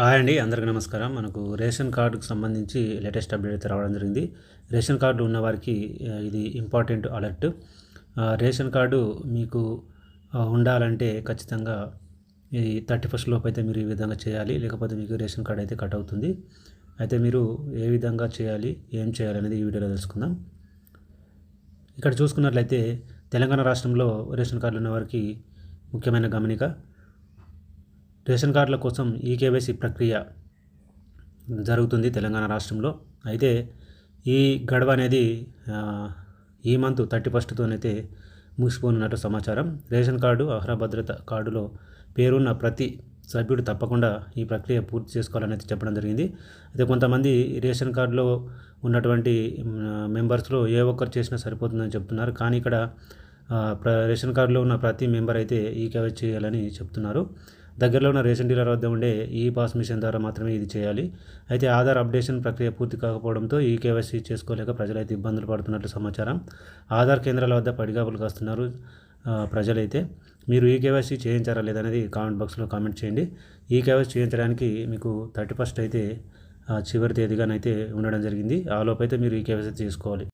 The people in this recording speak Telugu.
హాయ్ అండి అందరికీ నమస్కారం. మనకు రేషన్ కార్డుకు సంబంధించి లేటెస్ట్ అప్డేట్ అయితే రావడం జరిగింది. రేషన్ కార్డు ఉన్నవారికి ఇది ఇంపార్టెంట్ అలర్ట్. రేషన్ కార్డు మీకు ఉండాలంటే ఖచ్చితంగా ఈ థర్టీ ఫస్ట్ లోపు అయితే మీరు ఈ విధంగా చేయాలి. లేకపోతే మీకు రేషన్ కార్డు అయితే కట్ అవుతుంది. అయితే మీరు ఏ విధంగా చేయాలి ఏం చేయాలి అనేది ఈ వీడియోలో తెలుసుకుందాం. ఇక్కడ చూసుకున్నట్లయితే తెలంగాణ రాష్ట్రంలో రేషన్ కార్డులు ఉన్నవారికి ముఖ్యమైన గమనిక రేషన్ కార్డుల కోసం ఈ కేవైసీ ప్రక్రియ జరుగుతుంది తెలంగాణ రాష్ట్రంలో. అయితే ఈ గడవ అనేది ఈ మంత్ థర్టీ ఫస్ట్తోనైతే ముగిసిపోనున్నట్టు సమాచారం. రేషన్ కార్డు అర్హ భద్రత కార్డులో పేరున్న ప్రతి సభ్యుడు తప్పకుండా ఈ ప్రక్రియ పూర్తి చేసుకోవాలనేది చెప్పడం జరిగింది. అయితే కొంతమంది రేషన్ కార్డులో ఉన్నటువంటి మెంబర్స్లో ఏ ఒక్కరు చేసినా సరిపోతుందని చెప్తున్నారు. కానీ ఇక్కడ ప్ర రేషన్ కార్డులో ఉన్న ప్రతి మెంబర్ అయితే ఈ కవర్ చేయాలని చెప్తున్నారు. దగ్గరలో ఉన్న రేషన్ డీలర్ వద్ద ఉండే ఈ పాస్ మిషన్ ద్వారా మాత్రమే ఇది చేయాలి. అయితే ఆధార్ అప్డేషన్ ప్రక్రియ పూర్తి కాకపోవడంతో ఈ కేవైసీ చేసుకోలేక ప్రజలైతే ఇబ్బందులు పడుతున్నట్లు సమాచారం. ఆధార్ కేంద్రాల వద్ద పడిగాపులు కాస్తున్నారు ప్రజలైతే. మీరు ఈ కేవైసీ చేయించారా లేదనేది కామెంట్ బాక్స్లో కామెంట్ చేయండి. ఈ కేవైసీ చేయించడానికి మీకు థర్టీ ఫస్ట్ అయితే చివరి తేదీగానైతే ఉండడం జరిగింది. ఆ అయితే మీరు ఈ కేవైసీ చేసుకోవాలి